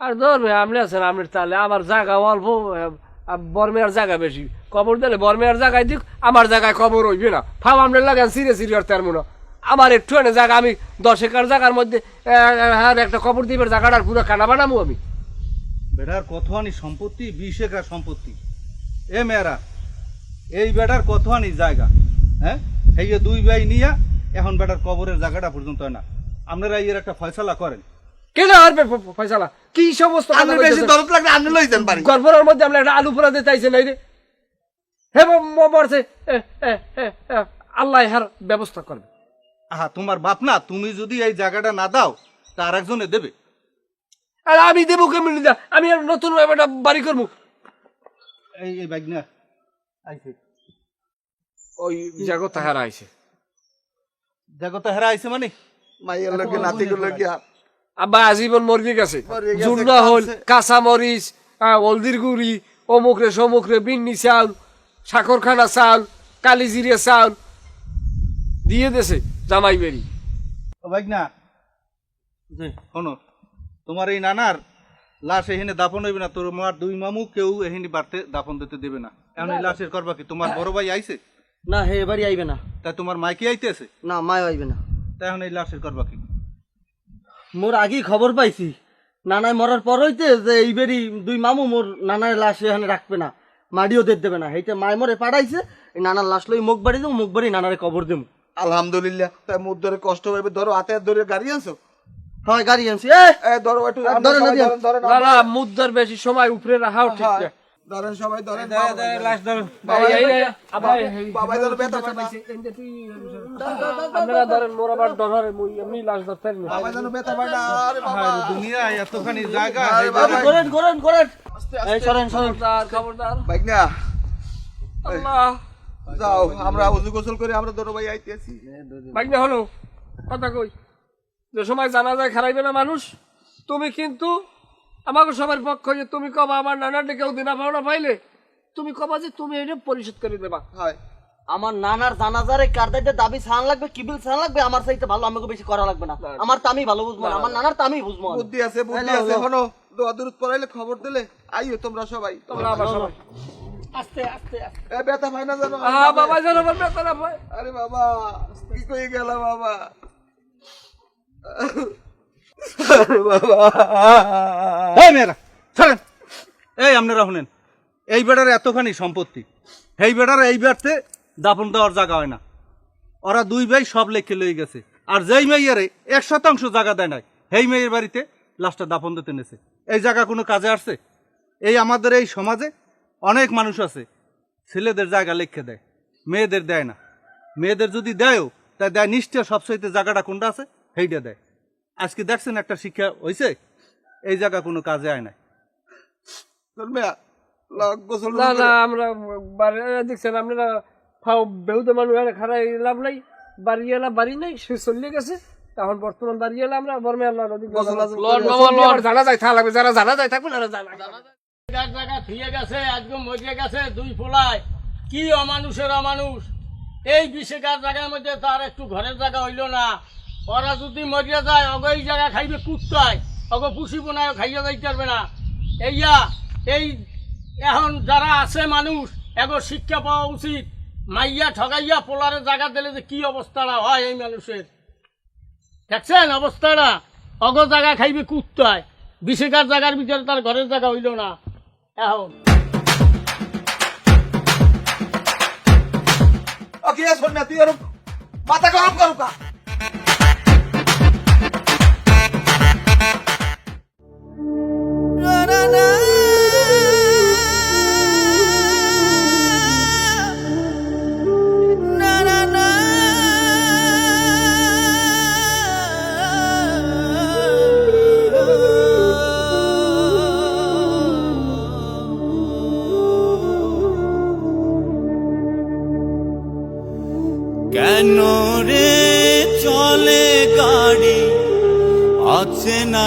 আর ধরবে আপনি আছেন আপনার তাহলে আমার জায়গা অল্প বর্মেয়ার জায়গা বেশি। কবর দিলে বর্মেয়ার জায়গায় দিক, আমার জায়গায় কবর হইবে না। ফাও আপনার লাগান সিরে সিরে আর তার মনে। আমার একটু এনে জায়গা, আমি দশ একর জায়গার মধ্যে হ্যাঁ একটা কবর দিবের জায়গাটার পুরো খানা বানাবো আমি। বেটার কতখানি সম্পত্তি, বিশ একর সম্পত্তি। এ মেয়েরা, এই বেটার কতখানি জায়গা হ্যাঁ? এই যে দুই ভাই নিয়া, এখন বেটার কবরের জায়গাটা পর্যন্ত হয় না। আপনারা এর একটা ফয়সালা করেন। কেন আর ফয়সালা? কি সমস্ত আপনি বেশি? দরদ লাগলে আপনি লই যান বাড়ি। গর্ভরের মধ্যে আমরা একটা আলু পোড়া দিতে আইছে নাই রে হে মরছে। আল্লাহ হার ব্যবস্থা করবে। আহা তোমার বাপ না তুমি যদি এই জায়গাটা না দাও তা আর একজনে দেবে। আর আমি দেবো কেমন দা আমি আর নতুন একটা বাড়ি করব। এই এই বাইক না আইছে। ওই জাগো তাহারা আইছে। দেখো তো হেরা আইছে মানে? মাইয়ের লগে নাতি গুলো গিয়া আব্বা আজীবন মরে গেছে। জুন্না হল কাঁচা মরিচ হলদির গুড়ি অমুকরে সমুকরে বিন্নি চাউল সাকরখানা চাউল কালিজিরিয়া চাউল দিয়ে দেছে জামাই বেরি না শোনো তোমার এই নানার লাশ এখানে দাফন হইবে না তোর মার দুই মামু কেউ এখানে বাড়তে দাফন দিতে দেবে না। এখন এই লাশের করবা কি? তোমার বড় ভাই আইছে? না হে এবারই আইবে না। তাই তোমার মাইকে আইতেছে? না মায় আইবে না। তাই এখন এই লাশের করবা কি? মোর আগেই খবর পাইছি। নানায় মরার পর হইতে যে এইবারই দুই মামু মোর নানার লাশ এখানে রাখবে না মাডিও দের দেবে না। হেইতে মায় মরে পাঠাইছে এই নানার লাশ লই মুখ বাড়ি দেবো মুখ বাড়ি নানারে কবর দেবো। আলহামদুলিল্লাহ তাই মুখ ধরে কষ্ট পাইবে ধরো হাতে হাত ধরে গাড়ি আনছো? হয় গাড়ি আনছি। এ! এ ধরো একটু ধরেন, না না মুদ্রার বেশি সময় উপরে রাখাও ঠিক হ্যাঁ, না। ধরেন সবাই ধরেন লাশ ধরো। এই, এই, এই, আবার এই, এই, বাবাই ধরো ব্যথা পায় আপনারা ধরেন মোর আবার ডরারে মুই এমনি লাশ ধরতে পারি বাবাই যেন ব্যথা পায় আরে বাবা। দুনিয়া এতখানি জায়গা আরে এই বাবা। করেন করেন করেন এই সরেন সরেন। খবরদার খবরদার। বাইক না আল্লাহ যাও আমরা উজু গোসল করে আমরা ধরো ভাই আইতেছি বাইক না হলো কথা কই। যে সময় জানা যায় খারাইবে না মানুষ তুমি কিন্তু আমাকে সবার পক্ষ যে তুমি কবা আমার নানার কেউ দিনা পাওনা পাইলে তুমি কবা যে তুমি এটা পরিশোধ করে দেবা। হয়। আমার নানার জানাজারে কারদাইতে দাবি সান লাগবে কিবিল সান লাগবে আমার চাইতে ভালো আমাকে বেশি করা লাগবে না। আমার তো আমি ভালো বুঝব না আমার নানার তো আমি বুঝব না। বুদ্ধি আছে বুদ্ধি আছে। হনো দোয়া দূরত পড়াইলে খবর দিলে আইও তোমরা সবাই। তোমরা আবার সবাই। আস্তে আস্তে আস্তে। এ ব্যথা পায় না জানো আহা বাবা। জানো আমার ব্যথা না ভাই আরে বাবা কি কই গেল বাবা? এই এই আপনারা শুনেন, এই বেটার এতখানি সম্পত্তি। এই বেটার এই বেড়তে দাফন দেওয়ার জায়গা হয় না। ওরা দুই ভাই সব লেখে লয়ে গেছে। আর যেই মেয়েরে এক শতাংশ জায়গা দেয় নাই, সেই মেয়ের বাড়িতে লাশটা দাফন দিতে নেছে। এই জায়গা কোনো কাজে আসছে? এই আমাদের এই সমাজে অনেক মানুষ আছে, ছেলেদের জায়গা লিখে দেয়, মেয়েদের দেয় না। মেয়েদের যদি দেয়ও, তাই দেয় নিশ্চয় সবচাইতে জায়গাটা কোনটা আছে? সেইটা দেয়। আজকে দেখছেন একটা শিক্ষা হয়েছে এই জায়গা কোনো কাজে আয় না তোর মেয়া লগ গোসল না না আমরা দেখছেন আপনারা ফাও বেহুতে মানুষ খারাই লাভ নাই বাড়ি বাড়ি নাই সে চলে গেছে। এখন বর্তমান বাড়ি আমরা বর্মে আল্লাহ নদী গোসল আজল লর্ড করে বাবা লর্ড জানা যায় থাকা লাগবে যারা জানা যায় থাকবে না জানা এক জায়গা থুয়ে গেছে আজকে মরিয়ে গেছে দুই ফোলায়। কি অমানুষের অমানুষ? এই বিশেকার জায়গার মধ্যে তার একটু ঘরের জায়গা হইল না। ওরা যদি মরিয়া যায় অগ এই জায়গা খাইবে কুত্তায়। অগ পুষি বোনায় খাইয়া যাইতে পারবে না। এইয়া, এই এখন যারা আছে মানুষ, এগো শিক্ষা পাওয়া উচিত। মাইয়া ঠগাইয়া পোলারে জায়গা দিলে যে কি অবস্থাটা হয় এই মানুষের। দেখছেন অবস্থাটা? অগ জায়গা খাইবে কুত্তায়। বিশেকার জায়গার ভিতরে তার ঘরের জায়গা হইল না। এখন। না মাথা গরম করু কেন রে চলে গাড়ি? আছে না